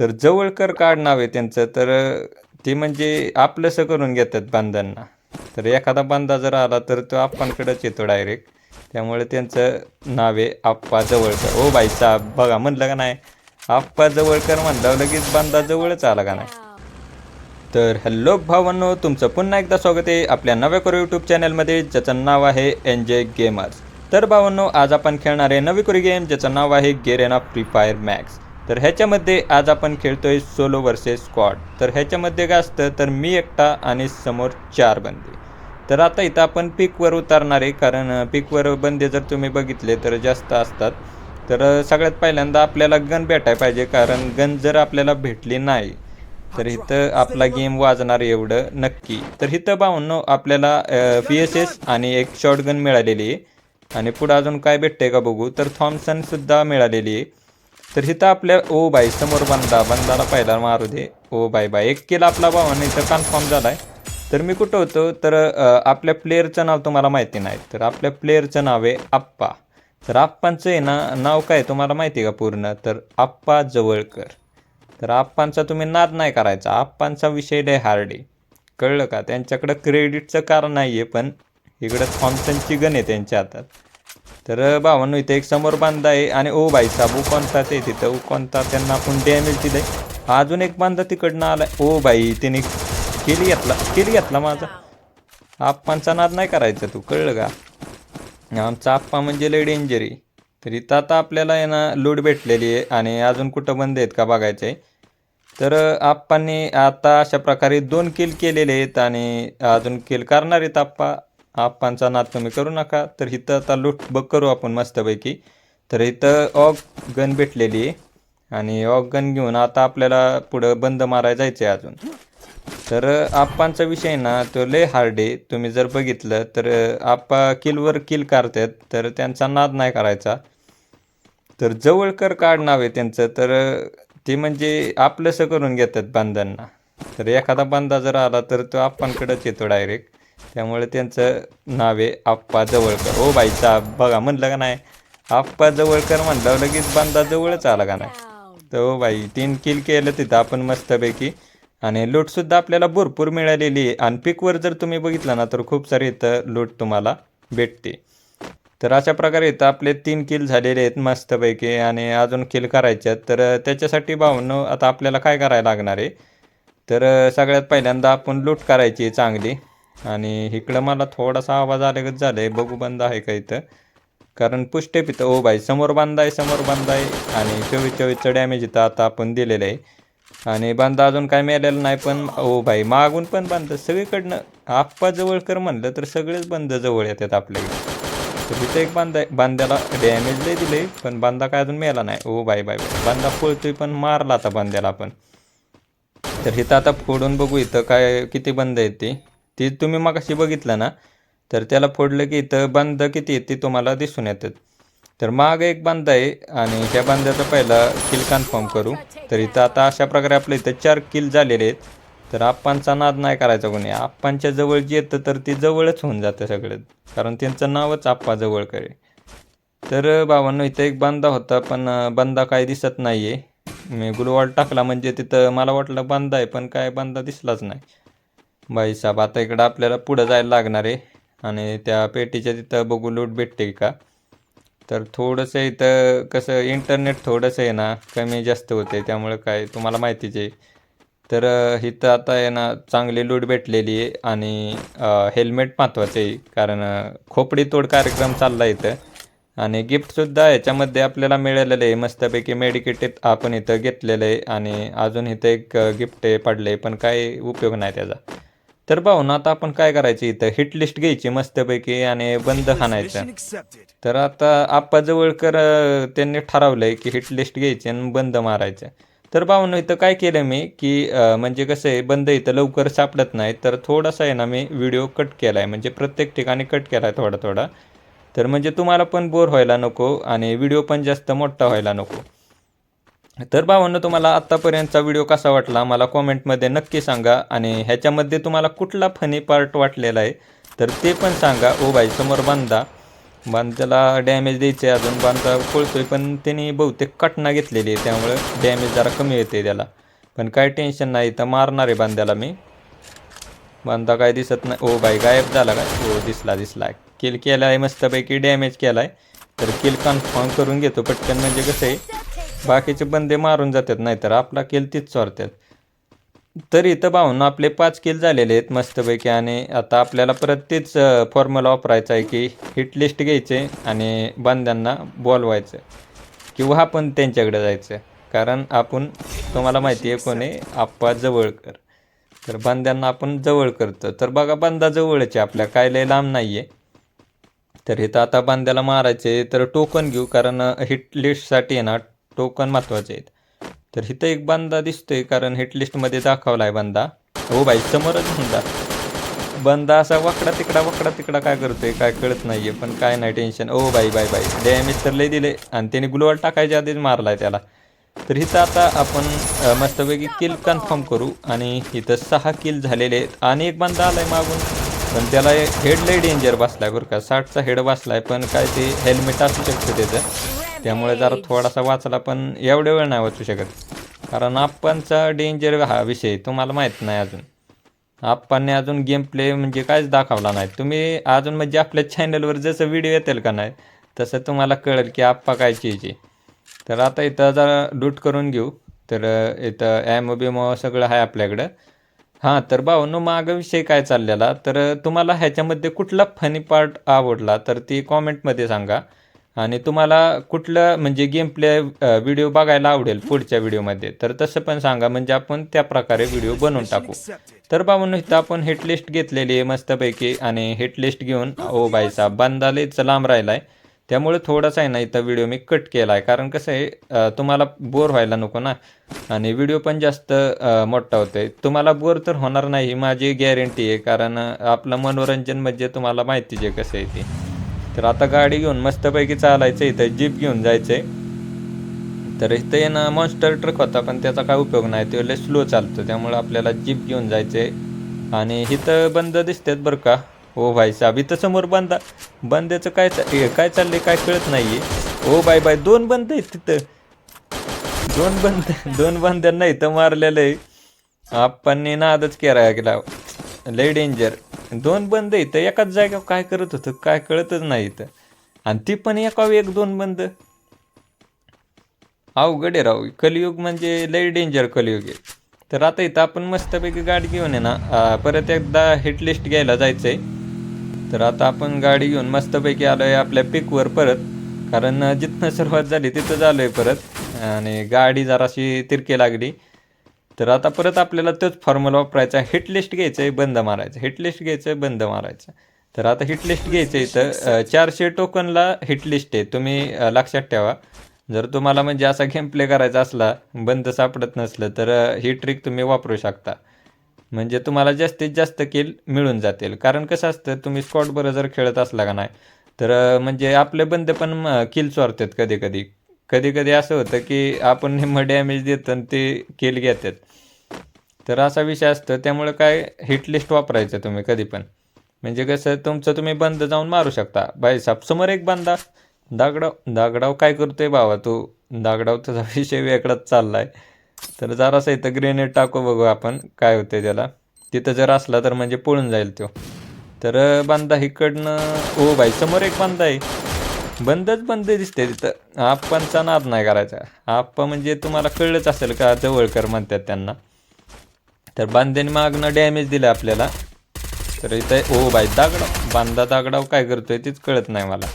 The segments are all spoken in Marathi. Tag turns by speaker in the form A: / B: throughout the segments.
A: तर जवळकर कार्ड नाव आहे त्यांचं तर ते म्हणजे आपलंसं करून घेतात बांधांना. तर एखादा बांधा जर आला तर तो आप्पांकडेच येतो डायरेक्ट त्यामुळे त्यांचं नाव आहे आप्पा जवळकर. ओ बाई साहेब बघा म्हणलं का नाही? आप्पा जवळकर म्हणलं लगेच बांधा जवळच आला का नाही? तर हॅलो भावांनो तुमचं पुन्हा एकदा स्वागत आहे आपल्या नव्या करू यूट्यूब चॅनलमध्ये ज्याचं नाव आहे एनजे गेमर्स तर भावांनो आज आपण खेळणार आहे नवी कोरी गेम ज्याचं नाव आहे गेरेना फ्री फायर मॅक्स तर ह्याच्यामध्ये आज आपण खेळतोय सोलो वर्सेस स्क्वॉड. तर ह्याच्यामध्ये काय असतं तर मी एकटा आणि समोर चार बंदे. तर आता इथं आपण पिकवर उतारणार आहे कारण पिकवर बंदे जर तुम्ही बघितले तर जास्त असतात. तर सगळ्यात पहिल्यांदा आपल्याला गन भेटाय पाहिजे कारण गन जर आपल्याला भेटली नाही तर इथं आपला गेम वाजणार एवढं नक्की. तर इथं बावन्न आपल्याला पी एस एस आणि एक शॉर्ट गन मिळालेली आहे. आणि पुढं अजून काय भेटतंय का बघू? तर थॉम्सनसुद्धा मिळालेली आहे. तर इथं आपल्या ओ बाई समोर बंदा बंदाला पहिला मारू दे. ओ बाय बाय एक केला आपला भावाने इथं कन्फर्म झाला आहे तर मी कुठं होतो? तर आपल्या प्लेअरचं नाव तुम्हाला माहिती नाही. तर आपल्या प्लेअरचं नाव आहे आप्पा. तर आप्पांचं आहे ना नाव काय तुम्हाला माहिती आहे का पूर्ण? तर आप्पा जवळकर. तर आप्पांचा तुम्ही नाद नाही करायचा. आप्पांचा विषय लय हार्ड आहे. कळलं का? त्यांच्याकडं क्रेडिटचं कारण नाही आहे पण इकडं थॉम्सनची गण आहे त्यांच्या हातात. तर भावांनो इथे एक समोर बांधा आहे आणि ओ बाई साबू कोणता ते तिथं कोणता त्यांना आपण डॅमेज दिलंय. अजून एक बांधा तिकडनं आलाय. ओ बाई तिने केली घेतला केली घेतला माझा. आप्पांचा नाद नाही करायचा तू कळलं का? आमचा आप्पा म्हणजे लय डेंजर आहे. तर इथं आता आपल्याला आहे ना लूट भेटलेली आहे आणि अजून कुठं बंद आहेत का बघायचं आहे. तर आप्पांनी आता अशा प्रकारे दोन किल केलेले आहेत आणि अजून किल करणार आहेत आप्पा. आप्पांचा नाद तुम्ही करू नका. तर इथं आता लूट बघ करू आपण मस्तपैकी. तर इथं ऑग गन भेटलेली आहे. आणि ऑग गन घेऊन आता आपल्याला पुढं बंद मारायला जायचं आहे अजून. तर आप्पांचा विषय ना तो लय हार्ड आहे. तुम्ही जर बघितलं तर आप्पा किलवर किल करतात. तर त्यांचा नाद नाही करायचा. तर जवळकर कार्ड नाव आहे त्यांचं. तर ते म्हणजे आपलंसं करून घेतात बांधांना. तर एखादा बांधा जर आला तर तो आप्पांकडंच येतो डायरेक्ट त्यामुळे त्यांचं नाव आहे आप्पा जवळकर. ओ बाईचा बघा म्हणलं का नाही? आप्पा जवळकर म्हणलं लगेच बांधा जवळच आला का नाही? तर ओ बाई तीन किल केलं तिथं आपण मस्तपैकी. आणि लूटसुद्धा आपल्याला भरपूर मिळालेली आहे. आणि पिकवर जर तुम्ही बघितलं ना तर खूप सारे इथं लूट तुम्हाला भेटते. तर अशा प्रकारे इथं आपले तीन किल झालेले आहेत मस्तपैकी. आणि अजून किल करायचे आहेत. तर त्याच्यासाठी भावनो आता आपल्याला काय करायला लागणार आहे? तर सगळ्यात पहिल्यांदा आपण लूट करायची आहे चांगली. आणि इकडं मला थोडासा आवाज आल्यागत झालं आहे बघू बंद आहे का इथं? कारण पुष्टे पितं. ओ बाई समोर बांधा आहे समोर बांधा आहे. आणि चोवीस चोवीसचं डॅमेज इथं आता आपण दिलेलं आहे. आणि बांधा अजून काय मिळालेलं नाही पण ओ भाई मागून पण बांध सगळीकडनं आप्पा जवळ कर म्हणलं तर सगळेच बंद जवळ येतात आपल्या तर तिथं एक बांधा बांध्याला डॅमेज लय दिले पण बांधा काय अजून मिळाला नाही. ओ भाई बाय बाय. बांधा फोडतोय पण मारला आता बांध्याला आपण. तर इथं आता फोडून बघू इथं काय किती बंद आहेत ते ती तुम्ही मग अशी बघितलं ना तर त्याला फोडलं की इथं बंद किती आहेत ते तुम्हाला दिसून येतात. तर माग एक बंद आहे आणि त्या बंदाचा पहिला किल कन्फर्म करू. तर इथं आता अशा प्रकारे आपल्या इथं चार किल झालेले आहेत. तर आप्पांचा नाद नाही करायचा कोणी. आप्पांच्या जवळ जे येतं तर ते जवळच होऊन जातं सगळं. कारण त्यांचं नावच आप्पा जवळ करे. तर बाबांनो इथं एक बांधा होता पण बंदा बांधा काय दिसत नाही आहे मी गुलवाड टाकला म्हणजे तिथं मला वाटलं बांधा आहे पण काय बांधा दिसलाच नाही. बाई साहेब आता इकडं आपल्याला पुढं जायला लागणार आहे. आणि त्या पेटीच्या तिथं बघू लूट भेटते का? तर थोडंसं इथं कसं इंटरनेट थोडंसं आहे ना कमी जास्त होते. त्यामुळं काय तुम्हाला माहितीच आहे. तर इथं आता आहे ना चांगली लूट भेटलेली आहे. आणि हेल्मेट महत्त्वाचं आहे. कारण खोपडी तोड कार्यक्रम चालला इथं. आणि गिफ्टसुद्धा याच्यामध्ये आपल्याला मिळालेलं आहे. मस्तपैकी मेडिकेटेड आपण इथं घेतलेलं आहे. आणि अजून इथं एक गिफ्ट पडलं आहे पण काही उपयोग नाही त्याचा. तर पाहू ना आता आपण काय करायचं इथं? हिट लिस्ट घ्यायची मस्तपैकी आणि बंद हाणायचं.
B: accepted.
A: तर आता आप्पा जवळकर त्यांनी ठरवलं आहे की हिट लिस्ट घ्यायची आणि बंद मारायचं. तर पाहून इथं काय केलं मी की म्हणजे कसं आहे बंद इथं लवकर सापडत नाही तर थोडासा आहे ना मी व्हिडिओ कट केला आहे म्हणजे प्रत्येक ठिकाणी कट केला आहे थोडा थोडा तर म्हणजे तुम्हाला पण बोर व्हायला नको आणि व्हिडिओ पण जास्त मोठा व्हायला नको. तर भावांनो तुम्हाला आत्तापर्यंतचा व्हिडिओ कसा वाटला मला कॉमेंटमध्ये नक्की सांगा आणि ह्याच्यामध्ये तुम्हाला कुठला फनी पार्ट वाटलेला आहे तर ते पण सांगा. ओ भाई समोर बांधा. बांधाला डॅमेज द्यायचे अजून. बांधा पळतोय पण त्यांनी बहुतेक कटना घेतलेली आहे त्यामुळं डॅमेज जरा कमी येते त्याला. पण काय टेन्शन नाही तर मारणार आहे बांध्याला मी. बांधा काय दिसत नाही. ओ बाई गायब झाला काय? ओ दिसला दिसला. किल केला आहे मस्तपैकी डॅमेज केला आहे तर किल कन्फर्म करून घेतो. पटकन म्हणजे कसं आहे बाकीचे बंदे मारून जातात नाहीतर आपला किल तीच चोरतात. तर इथं पाहून आपले पाच किल झालेले आहेत मस्तपैकी आणि आता आपल्याला परत तेच फॉर्म्युला वापरायचा आहे की हिट लिस्ट घ्यायचे आणि बांध्यांना बोलवायचं. किंवा आपण त्यांच्याकडे जायचं. कारण आपण तुम्हाला माहिती आहे कोणी आप्पा जवळकर. तर बांध्यांना आपण जवळ करतो. तर बघा बांधा जवळच आहे आपल्या. काय लय लांब नाही आहे तर इथं आता बांध्याला मारायचे तर टोकन घेऊ. कारण हिट लिस्टसाठी आहे ना टोकन महत्त्वाचे आहेत. तर इथं एक बंदा दिसतोय कारण हेटलिस्टमध्ये दाखवला आहे बंदा. हो बाई समोरच बंदा. बंदा असा वाकडा तिकडा वाकडा तिकडा काय करतोय काय कळत नाहीये पण काय नाही टेन्शन ओ बाई बाई बाई डॅमेज तर लय दिले आणि त्याने गुलवाल टाकायच्या आधीच मारलाय त्याला. तर इथं आता आपण मस्तपैकी किल कन्फर्म करू. आणि इथं सहा किल झालेले आहेत. आणि एक बंदा आलाय मागून. पण त्याला हेड लय डेंजर बसलाय बरं का. साठचा हेड बसलाय पण काय ते हेल्मेट असू शकतं त्याचं. त्यामुळे जरा थोडासा वाचला पण एवढ्या वेळ नाही वाचू शकत. कारण आपणचा डेंजर हा विषय तुम्हाला माहीत नाही अजून. आप्पांनी अजून गेम प्ले म्हणजे काहीच दाखवला नाही. तुम्ही अजून म्हणजे आपल्या चॅनलवर जसं व्हिडिओ येतील का नाही तसं तुम्हाला कळेल की आप्पा काय चीज तर आता इथं जरा लूट करून घेऊ. तर इथं ॲमो बिमो सगळं आहे आपल्याकडं. हां तर भाऊनो मागं विषय काय चाललेला? तर तुम्हाला ह्याच्यामध्ये कुठला फनी पार्ट आवडला? तर ती कॉमेंटमध्ये सांगा. आणि तुम्हाला कुठलं म्हणजे गेम प्ले व्हिडिओ बघायला आवडेल पुढच्या व्हिडिओमध्ये तर तसं पण सांगा. म्हणजे आपण त्या प्रकारे व्हिडिओ बनवून टाकू. तर बाबांनो इथं आपण हिटलिस्ट घेतलेली आहे मस्तपैकी आणि हिटलिस्ट घेऊन ओ बाईचा बांधालेच लांब राहिला आहे त्यामुळे थोडासा आहे ना इथं व्हिडिओ मी कट केला आहे कारण कसं आहे तुम्हाला बोर व्हायला नको ना. आणि व्हिडिओ पण जास्त मोठा होतोय. तुम्हाला बोर तर होणार नाही माझी गॅरंटी आहे. कारण आपलं मनोरंजन म्हणजे तुम्हाला माहितीच आहे कसं आहे ते. तर आता गाडी घेऊन मस्तपैकी चालायचं इथं जीप घेऊन जायचं आहे तर इथं ना मॉन्स्टर ट्रक होता पण त्याचा काय उपयोग नाही. तो लय स्लो चालतो त्यामुळे आपल्याला जीप घेऊन जायचं आहे आणि इथं बंद दिसतात बरं का. ओ भाई साहेब इथं समोर बंदा बंद्याचं काय काय चाललंय काय कळत नाहीये. ओ बाय बाय दोन बंद आहेत तिथं. दोन बंद दोन बंद्यांना इथं मारलेलं आहे आपण नादच केला गेला लय डेंजर दोन बंद इथं एकाच जागेवर काय करत होतं काय कळतच नाही इथं. आणि ती पण एका एक दोन बंद. अवघड आहे राहू कलियुग म्हणजे लय डेंजर कलियुग आहे. तर आता इथं आपण मस्तपैकी गाडी घेऊन आहे ना. परत एकदा हिटलिस्ट घ्यायला जायचं आहे तर आता आपण गाडी घेऊन मस्तपैकी आलो आहे आपल्या पिकवर परत. कारण जिथनं सुरुवात झाली तिथं झालो आहे परत. आणि गाडी जराशी तिरकी लागली. तर आता परत आपल्याला तोच फॉर्म्युला वापरायचा हिट लिस्ट घ्यायचं आहे बंद मारायचं. हिट लिस्ट घ्यायचं आहे बंद मारायचं. तर आता हिट लिस्ट घ्यायचं आहे तर चारशे टोकनला हिट लिस्ट आहे. तुम्ही लक्षात ठेवा. जर तुम्हाला म्हणजे असा गेम प्ले करायचा असला बंद सापडत नसलं तर ही ट्रिक तुम्ही वापरू शकता. म्हणजे तुम्हाला जास्तीत जास्त किल मिळून जातील. कारण कसं असतं तुम्ही स्कॉटबरोबर जर खेळत असला का नाही तर म्हणजे आपले बंद पण किल चोरतात कधी कधी कधी कधी असं होतं की आपण निम्मं डॅमेज देतो आणि ते केल घेतात. तर असा विषय असतो. त्यामुळे काय हिटलिस्ट वापरायचं तुम्ही कधी पण. म्हणजे कसं तुमचं तुम्ही बंद जाऊन मारू शकता. बाईसाहेब समोर एक बांधा दागडाव दागडाव काय करतोय बाबा तू? दागडाव तुझा विषय वेगळाच चाललाय. तर जरासं इथं ग्रेनेड टाकू बघू आपण. काय होतंय त्याला. तिथं जर असला तर म्हणजे पळून जाईल तो. तर बांधा इकडनं ओ बाई समोर एक बांधा आहे. बंदच बंद दिसते तिथं. आप्पांचा नाद नाही करायचा. आप्पा म्हणजे तुम्हाला कळलंच असेल का? जवळकर म्हणतात त्यांना. तर बांध्याने मागणं डॅमेज दिलं आपल्याला. तर इथं ओ बाई दागडाव. बांधा दागडाव काय करतोय तेच कळत नाही मला.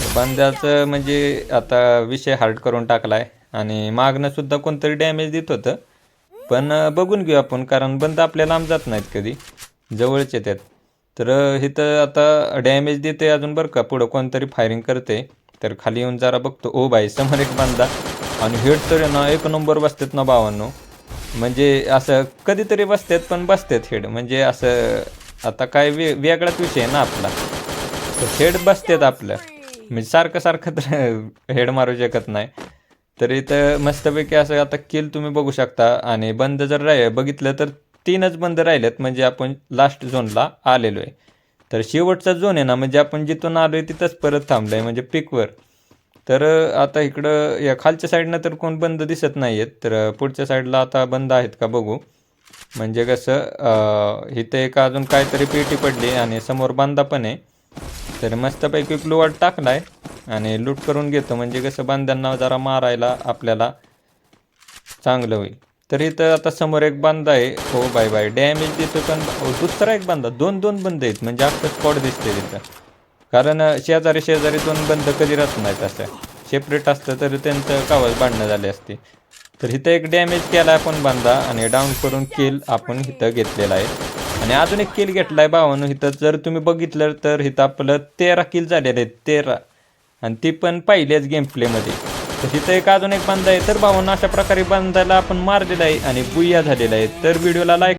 A: तर बांध्याचं म्हणजे आता विषय हार्ड करून टाकलाय. आणि मागणंसुद्धा कोणतरी डॅमेज देत होतं. पण बघून घेऊ आपण. कारण बंद आपल्याला लांब जात नाहीत कधी. जवळचे त्यात तर हे इथं आता डॅमेज देते अजून बरं का. पुढं कोणतरी फायरिंग करते तर खाली येऊन जरा बघतो. ओ बाई समोर एक बांधा आणि हेड तर आहे ना एक नंबर बसतात ना भावांनो. म्हणजे असं कधीतरी बसतात पण बसतात हेड म्हणजे असं आता काय वे वेगळाच विषय आहे ना आपला. तर हेड बसतात आपलं. म्हणजे सारखं सारखं तर हेड मारू शकत नाही. तर इथं मस्तपैकी असं आता किल तुम्ही बघू शकता. आणि बंद जर राहिलं बघितलं तर तीनच बंद राहिलेत म्हणजे आपण लास्ट झोनला आलेलो आहे. तर शेवटचा झोन आहे ना म्हणजे आपण जिथून आलो आहे तिथंच परत थांबलो आहे म्हणजे पिकवर तर आता इकडं या खालच्या साईडनं तर कोण बंद दिसत नाही आहेत तर पुढच्या साईडला आता बंद आहेत का बघू. म्हणजे कसं इथं एक अजून काहीतरी पेटी पडली आणि समोर बांधा पण आहे. तर मस्तपैकी ग्लुवाड टाकला आहे आणि लूट करून घेतो म्हणजे कसं बांध्यांना जरा मारायला आपल्याला चांगलं होईल. तर इथं आता समोर एक बंद आहे. हो बाय बाय डॅमेज देतो पण हो, दुसरा एक बांधा दोन दोन बंद आहेत. म्हणजे अख्खं स्पॉट दिसते तिथं. कारण शेजारी शेजारी दोन बंद कधी राहत नाहीत असं. सेपरेट असतं तर त्यांचं कावच बांधणं झाले असते. तर इथं एक डॅमेज केला आपण बांधा आणि डाऊन करून किल आपण इथं घेतलेला आहे. आणि अजून एक किल घेतला आहे भावानं इथं. जर तुम्ही बघितलं तर इथं आपलं तेरा किल झालेले आहेत. तेरा. आणि ती पण पहिल्याच गेम प्लेमध्ये तर तिथं एक अजून एक बांधा आहे. तर भावांना अशा प्रकारे बांधायला आपण मारलेला आहे आणि बुया झालेला आहे. तर व्हिडिओला लाईक